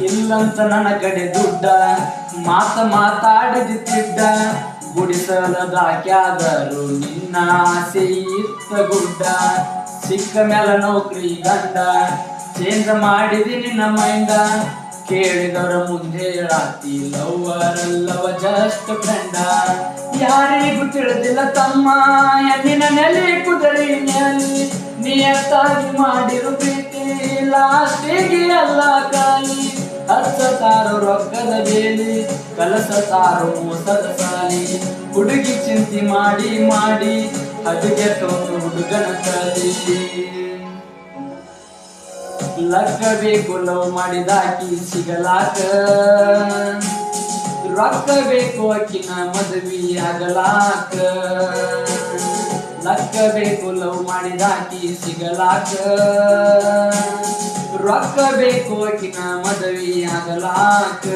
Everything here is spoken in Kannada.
ಇಲ್ಲಂತ ನನ್ನ ಕಡೆ ದುಡ್ಡ. ಮಾತ ಮಾತಾಡಿದಿದ್ದ ಗುಡಿಸಲದಾಕ್ಯಾದರು ನಿನ್ನ ಆಸೆ ಇತ್ತ ಗುಡ್ಡ. ಸಿಕ್ಕ ಮೇಲ ನೌಕರಿ ಗಂಡ. ಚೇಂಜ್ ಮಾಡಿದಿ ನಿನ್ನ ಮೈಂಡ. ಕೇಳಿದವರ ಮುಂದೆ ರಾತಿ ಲವ್ವರಲ್ಲವ ಜಸ್ಟ್ ಫ್ರೆಂಡ ಯಾರಿಗೂ ತಿಳಿದಿಲ್ಲ ತಮ್ಮ. ನಿನ್ನ ನೆಲೆ ಕುದರಿ ನೆಲೆ ನಿಯತ್ತಾಗಿ ಮಾಡಿರು ಪ್ರೀತಿ, ಲಾಸ್ಟಿಗೆ ಅಲ್ಲ ಖಾಲಿ. ಹಚ್ಚತಾರೋ ರೊಕ್ಕದ ಬೇಲಿ, ಕಲಸತಾರೋ ಮೋಸದ ಸಾಲಿ. ಹುಡುಗಿ ಚಿಂತಿ ಮಾಡಿ ಮಾಡಿ ಅದಕ್ಕೆ ತೊಂದು ಹುಡುಗನ ಕಲಿ ಲಕ್ಕ ಬೇಕು, ಲವ್ ಮಾಡಿದಾಕಿ ಸಿಗಲಾಕ. ರೊಕ್ಕ ಬೇಕು ಅಕ್ಕಿನ ಮದುವೆ ಆಗಲಾಕ. ಲಕ್ಕ ಬೇಕು, ಲವ್ ಮಾಡಿದಾಕಿ ಸಿಗಲಾಕ. ರೊಕ್ಕ ಬೇಕು ಅಕ್ಕಿನ ಮದುವೆ ಆಗಲಾಕ